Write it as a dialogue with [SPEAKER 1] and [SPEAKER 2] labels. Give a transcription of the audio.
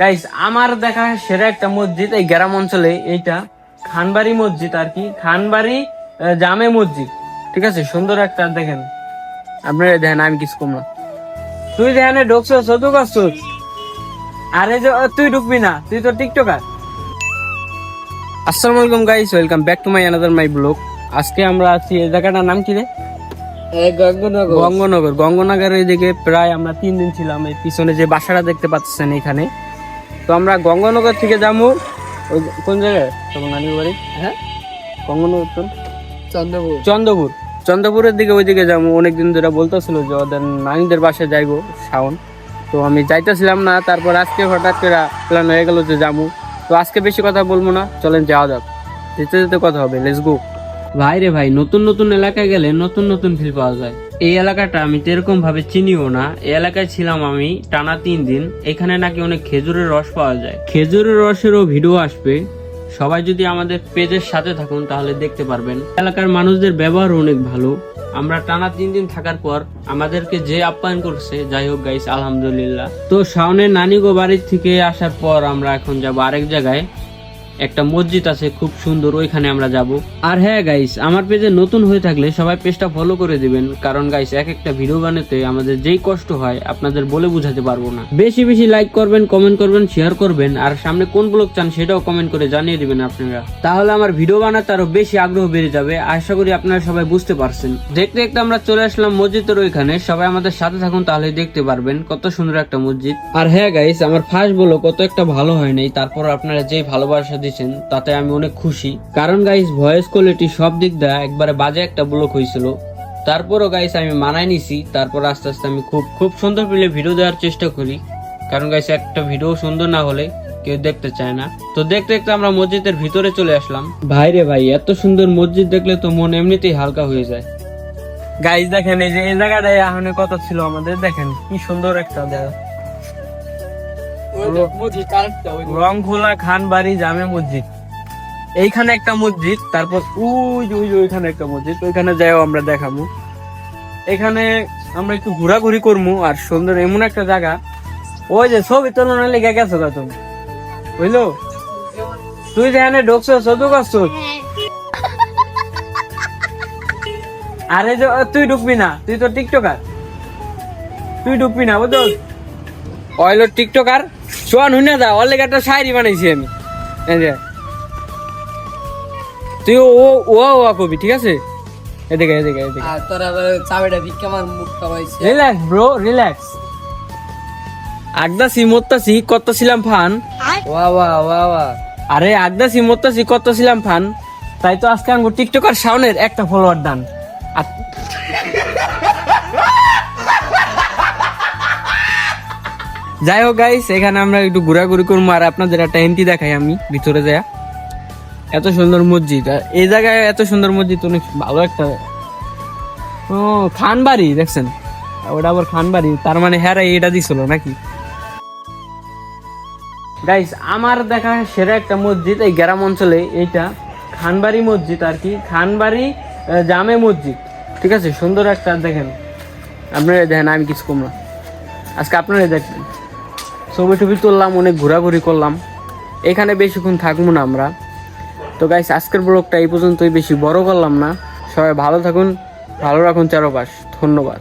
[SPEAKER 1] Guys আমার দেখা সেরা একটা মসজিদ এই গ্রাম অঞ্চলে এইটা খানবাড়ি মসজিদ আর কি খানবাড়ি জামে মসজিদ। ঠিক আছে? সুন্দর একটা দেখেন। আপনারা দেখেন আমি কিছু কম না। তুই দেখেন ঢুকছো শুধু করছিস? আরে যে তুই ঢুকবি না তুই তো টিকটকার। আসসালামু আলাইকুম guys welcome back to my another my blog আজকে আমরা আছি এই জায়গাটার নাম কি রে?
[SPEAKER 2] গঙ্গনগর।
[SPEAKER 1] গঙ্গনগর। গঙ্গনগরের এদিকে প্রায় আমরা তিন দিন ছিলাম এই পিছনে যে বাসাটা দেখতে পাচ্ছেন এখানে। তো আমরা গঙ্গনগর থেকে যাব। ওই কোন জায়গায়? তোমার নানির বাড়ি।
[SPEAKER 2] হ্যাঁ?
[SPEAKER 1] গঙ্গনগর তো।
[SPEAKER 2] চন্দ্রপুর।
[SPEAKER 1] চন্দ্রপুর। চন্দ্রপুরের দিকে ওইদিকে যাব। অনেকদিন ধরে বলতেছিল যে ওদের নানিদের বাসায় যাইবো শাওন। তো আমি যাইতেছিলাম না। তারপর আজকে হঠাৎ করে প্ল্যান হয়ে গেল যে যাব। তো আজকে বেশি কথা বলব না। চলেন যাওয়া যাক। যেতে যেতে কথা হবে। লেটস গো ভাই রে ভাই নতুন নতুন এলাকায় গেলে নতুন নতুন ফিল পাওয়া যায়। এই এলাকাটা আমি তো এরকম ভাবে চিনিও না। এই এলাকায় ছিলাম আমি টানা তিন দিন। এখানে নাকি অনেক খেজুরের রস পাওয়া যায়। খেজুরের রসেরও ভিডিও আসবে। সবাই যদি আমাদের পেজের সাথে থাকুন তাহলে দেখতে পারবেন। এলাকার মানুষদের ব্যবহার অনেক ভালো। আমরা টানা তিন দিন থাকার পর আমাদেরকে যে আপ্যায়ন করছে, যাই হোক গাইস আলহামদুলিল্লাহ। তো শাওনের নানিগো বাড়ির থেকে আসার পর আমরা এখন যাব আরেক জায়গায়। একটা মসজিদ আছে, খুব সুন্দর, ওইখানে আমরা যাব। আর হ্যাঁ গাইস আমার পেজে নতুন হয়ে থাকলে সবাই পেজটা ফলো করে দিবেন। কারণ গাইস এক একটা ভিডিও বানাতে আমাদের যেই কষ্ট হয়, আপনাদের বলে বুঝাতে পারব না। বেশি বেশি লাইক করবেন কমেন্ট করবেন শেয়ার করবেন, আর সামনে কোন ব্লগ চান সেটাও কমেন্ট করে জানিয়ে দিবেন আপনারা। তাহলে আমার ভিডিও বানাতে আরও বেশি আগ্রহ বেড়ে যাবে, আশা করি আপনারা সবাই বুঝতে পারছেন। দেখতে দেখতে আমরা চলে আসলাম মসজিদের ওইখানে, সবাই আমাদের সাথে থাকুন তাহলে দেখতে পারবেন কত সুন্দর একটা মসজিদ। আর হ্যাঁ গাইস আমার ফার্স্ট বলো কত একটা ভালো হয় নাই তারপর আপনারা যেই ভালোবাসা দিয়েছেন তাতে আমি অনেক খুশি। কারণ গাইস ভয়েস কোয়ালিটি সব দিক দিয়ে একবারে বাজে একটা ব্লক হয়েছিল। তারপরও গাইস আমি মানায় নিছি। তারপর আস্তে আস্তে আমি খুব খুব সুন্দর পেলে ভিডিও দেওয়ার চেষ্টা করি। কারণ গাইস একটা ভিডিও সুন্দর না হলে কেউ দেখতে চায় না। তো দেখতে দেখতে আমরা মসজিদের ভিতরে চলে আসলাম। ভাই রে ভাই, এত সুন্দর মসজিদ দেখলে তো মন এমনিতেই হালকা হয়ে যায়। গাইস দেখেন, এই যে, এই জায়গাটায় এখন কত ছিল আমাদের। দেখেন, কি সুন্দর একটা জায়গা। রংখোলা খানবাড়ি জামে মসজিদ। এইখানে একটা মসজিদ তারপর ওই যে ওইখানে একটা মসজিদ ওইখানে যাইও আমরা দেখাবো এখানে আমরা একটু ঘোরাঘুরি করব আর সুন্দর এমন একটা জায়গা। ওই যে ছবি তোলানোর লেগে গেছো গা তুমি। বুঝলো? তুই যেখানে ঢুকছো শুধু করছ? আরে যে তুই ঢুকবি না তুই তো টিকটকার। তুই ঢুকবি না বুঝলো অয়েল টিকটকার। হুইনা যা ওর লেগে একটা শায়রি বানাইছি আমি। তুই ও ও- ও কবি ঠিক আছে? এদিকে এদিকে এদিকে।
[SPEAKER 2] আর তোর আবার চাবিটা ভিক্ষা আমার মুখ খাওয়াইছে
[SPEAKER 1] রিল্যাক্স ব্রো রিল্যাক্স আগদাসি মত্তাসি করতেছিলাম ফান।
[SPEAKER 2] ওয়া ওয়া ওয়া ওয়া।
[SPEAKER 1] আরে আগদাসি মত্তাসি করতেছিলাম ফান। তাই তো আজকে আঙ্গু টিকটকার সাউনের একটা ফলোয়ার দান। আর যাই হোক গাইস এখানে আমরা একটু ঘোরাঘুরি করব আর আপনাদের একটা এন্ট্রি দেখাই আমি, ভিতরে যায় এত সুন্দর মসজিদ এই জায়গায় এত সুন্দর মসজিদ অনেক ভালো একটা। ও, খানবাড়ি, দেখছেন? ওটা আবার খানবাড়ি, তার মানে হ্যাঁ এটা দিছিল নাকি? গাইস আমার দেখা সেরা একটা মসজিদ এই গ্রাম অঞ্চলে, এইটা খানবাড়ি মসজিদ আর কি, খানবাড়ি জামে মসজিদ। ঠিক আছে, সুন্দর একটা, দেখেন। আপনারা দেখেন, আমি কিছু কম না। আজকে আপনারাই দেখবেন। ছবি টবি তুললাম, অনেক ঘোরাঘুরি করলাম। এখানে বেশিক্ষণ থাকব না আমরা। তো গাইস আজকের ব্লগটা এই পর্যন্তই। বেশি বড় করলাম না। সবাই ভালো থাকুন, ভালো রাখুন চারপাশ। ধন্যবাদ।